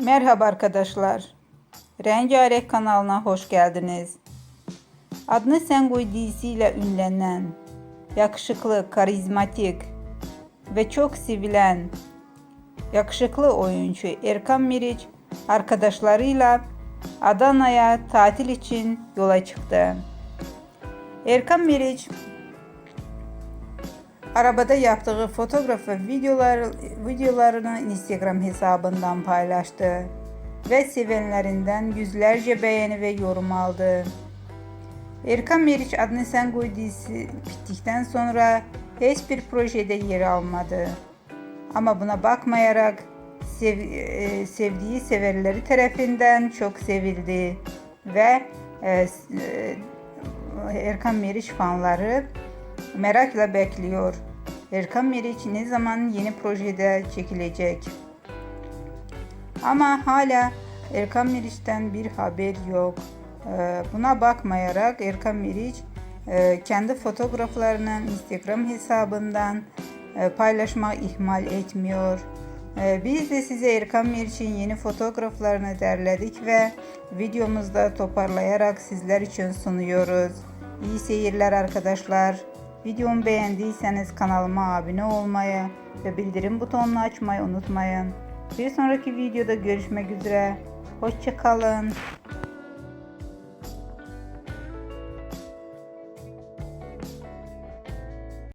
Merhaba arkadaşlar. Rengarenk kanalına hoş geldiniz. Adını Sen Koy dizisiyle ünlenen, yakışıklı, karizmatik ve çok sevilen yakışıklı oyuncu Erkan Meriç arkadaşlarıyla Adana'ya tatil için yola çıktı. Erkan Meriç Arabada yaptığı fotoğraf ve videolar, videolarını Instagram hesabından paylaştı ve sevenlerinden yüzlerce beğeni ve yorum aldı. Erkan Meriç adını Sen Koy dizisi bittikten sonra hiçbir projede yer almadı. Ama buna bakmayarak sev, e, sevdiği severleri tarafından çok sevildi ve e, e, Erkan Meriç fanları merakla bekliyor. Erkan Meriç ne zaman yeni projede çekilecek? Ama hala Erkan Meriç'ten bir haber yok. Ee, Buna bakmayarak Erkan Meriç e, kendi fotoğraflarını Instagram hesabından e, paylaşmak ihmal etmiyor. Ee, Biz de size Erkan Meriç'in yeni fotoğraflarını derledik ve videomuzda toparlayarak sizler için sunuyoruz. İyi seyirler arkadaşlar. Videomu beğendiyseniz kanalıma abone olmayı ve bildirim butonunu açmayı unutmayın. Bir sonraki videoda görüşmek üzere. Hoşçakalın.